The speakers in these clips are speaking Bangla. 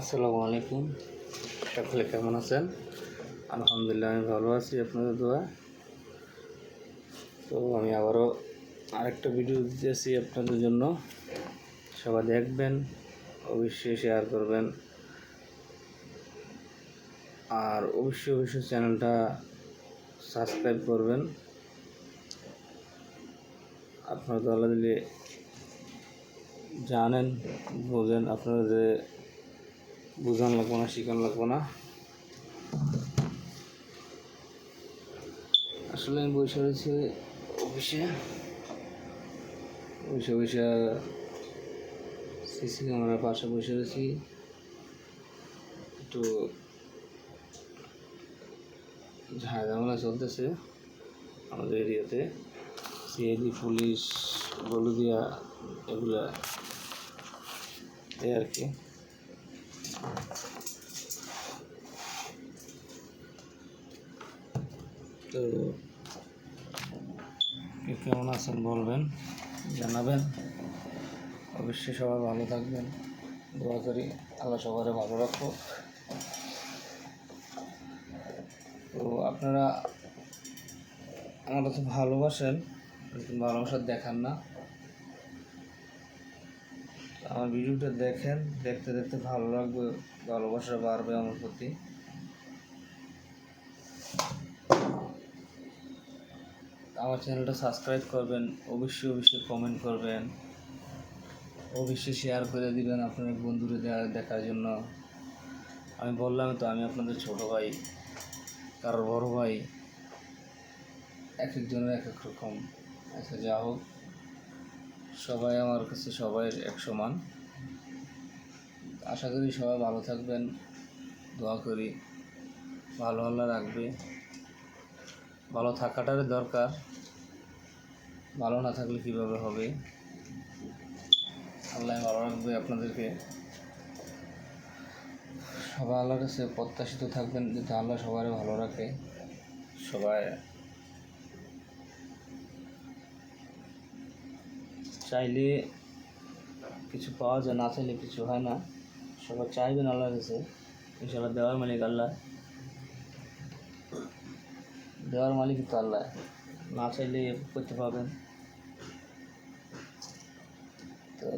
আসসালামু আলাইকুম। সকলে কেমন আছেন? আলহামদুলিল্লাহ, আমি ভালো আছি। আপনাদের দোয়া? তো আমি আবারও আরেকটা ভিডিও দিতেছি আপনাদের জন্য। সবাই দেখবেন, অবশ্যই শেয়ার করবেন। আর অবশ্যই অবশ্যই চ্যানেলটা সাবস্ক্রাইব করবেন। আপনারা তো আল্লাহ দিলে জানেন, বোঝেন, আপনারা যে বোঝান লাগবো না, শিখান লাগবো না। আসলে আমি বসে রয়েছি অফিসে। বসে বসে সিসি ক্যামেরার পাশে বসে রয়েছি। একটু ঝামেলা চলতেছে আমাদের এরিয়াতে। সিআইডি, পুলিশ বলদিয়া এগুলা এই আর কি। তো কে কেমন আছেন বলবেন? জানাবেন। অবশ্যই সবাই ভালো থাকবেন। দোয়া করি আল্লাহ সবারে ভালো রাখো তো আপনারা আমরা তো ভালোবাসেন ভালোবাসা দেখান না। আমার ভিডিওটা দেখেন, দেখতে দেখতে ভালো লাগবে, ভালোবাসা বাড়বে আমার প্রতি। আমার চ্যানেলটা সাবস্ক্রাইব করবেন, অবশ্যই অবশ্যই কমেন্ট করবেন। অবশ্যই শেয়ার করে দিবেন আপনার বন্ধুরা দেখা- দেখার জন্য। আমি বললাম তো, আমি আপনাদের ছোট ভাই, কারোর বড় ভাই এক একজনের এক এক রকম। আচ্ছা যা হোক। সবাই আমার কাছে সবাই এক সমান। আশা করি সবাই ভালো থাকবেন, দোয়া করি। ভালো আল্লাহ রাখবে। ভালো থাকাটারই দরকার। ভালো না থাকলে কীভাবে হবে? আল্লাহ ভালো রাখবে আপনাদেরকে। সবাই আল্লাহর কাছে প্রত্যাশিত থাকবেন, যাতে আল্লাহ সবার ভালো রাখে। সবাই চাইলে কিছু পাওয়া যায়, না চাইলে কিছু হয় না। সবাই চাইবেন আল্লাহর কাছে। ইনশাল্লাহ দেওয়ার মালিক আল্লাহ। দেওয়ার মালিক তো আল্লাহ। না চাইলে করতে পারবেন। তো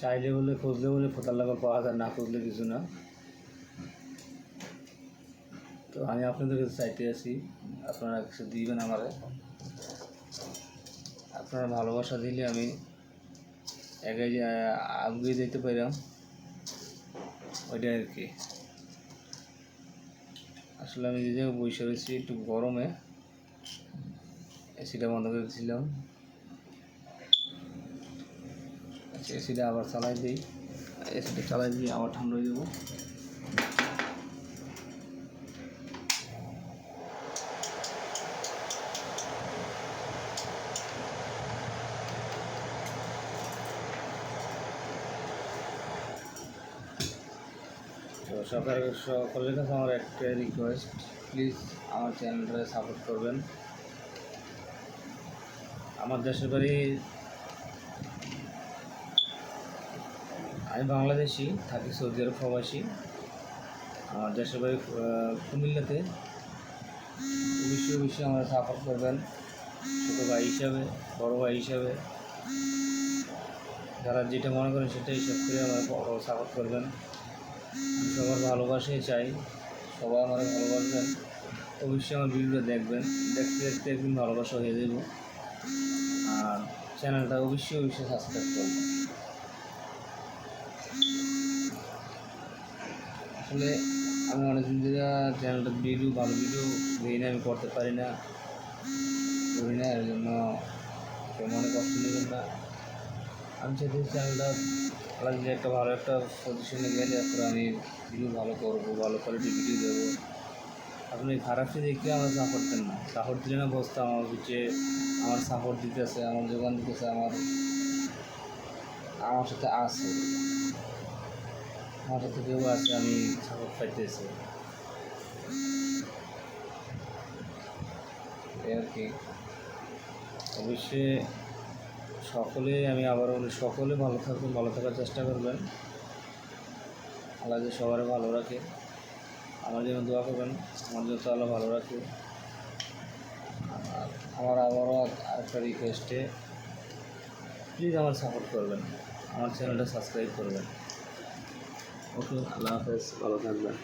চাইলে বলে, খুঁজলে বলে ফোতার লাগা পাওয়া যায়, না খুঁজলে কিছু না। তো আমি আপনাদের কাছে চাইতে আছি আপনারা কিছু দিবেন আমারে। আপনারা ভালোবাসা দিলে আমি একাই আগুয়ে যেতে পারলাম, ওইটাই আর কি। আসলে আমি যে জায়গায় বসে রয়েছি একটু গরমে, এসিটা বন্ধ করে দিয়েছিলাম আচ্ছা এসিটা আবার চালাই দিই। এসিটা চালাই দিয়ে আবার ঠান্ডা হয়ে যাব। তো সকাল সকলের কাছে আমার একটা রিকোয়েস্ট প্লিজ আমার চ্যানেলটা সাপোর্ট করবেন। আমার দেশের বাড়ি, আমি বাংলাদেশি, থাকি সৌদি আরব প্রবাসী। আমার দেশের বাড়ি কুমিল্লাতে। অবশ্যই অবশ্যই আমরা সাপোর্ট করবেন, ছোটো ভাই হিসাবে, বড়ো ভাই হিসাবে। যারা যেটা মনে করেন সেটা হিসাব করে আমার সাপোর্ট করবেন। আমি সবার ভালোবাসাই চাই। সবাই আমার ভালোবাসবেন। অবশ্যই আমার ভিডিওটা দেখবেন। দেখতে দেখতে একদিন ভালোবাসা হয়ে যাব। আর চ্যানেলটা অবশ্যই অবশ্যই সাবস্ক্রাইব করবেন। আসলে আমি অনেকদিন ধরে চ্যানেলটা ভিডিও, ভালো ভিডিও দিই না, আমি করতে পারি না, করি না এর জন্য মনে কষ্ট নেবেন না। আমি চাইতে চ্যানেলটা লাগলে একটা ভালো একটা পজিশনে গেলে তারপরে আমি ভিডিও ভালো করব, ভালো কোয়ালিটির ভিডিও দেবো। আপনি খারাপটি দেখলে আমার সাপোর্ট দেন না। সাপোর্ট দিলে না বসতাম আমার পিছিয়ে আমার সাপোর্ট দিতেছে, আমার যোগান দিতেছে, আমার আমার সাথে আছে। আমার সাথে কেউ আছে, আমি সাপোর্ট পাইতেছি। আর কি। অবশ্যই সকলে, আমি আবার বলি, সকলে ভালো থাকবেন ভালো থাকার চেষ্টা করবেন। আল্লাহ যে সবার ভালো রাখে, আমার জন্য দোয়া করবেন, আমার জন্য তো আল্লাহ ভালো রাখে। আর আমার আবারও আরেকটা রিকোয়েস্টে প্লিজ আমার সাপোর্ট করবেন, আমার চ্যানেলটা সাবস্ক্রাইব করবেন। ওকে, আল্লাহ হাফেজ, ভালো থাকবেন।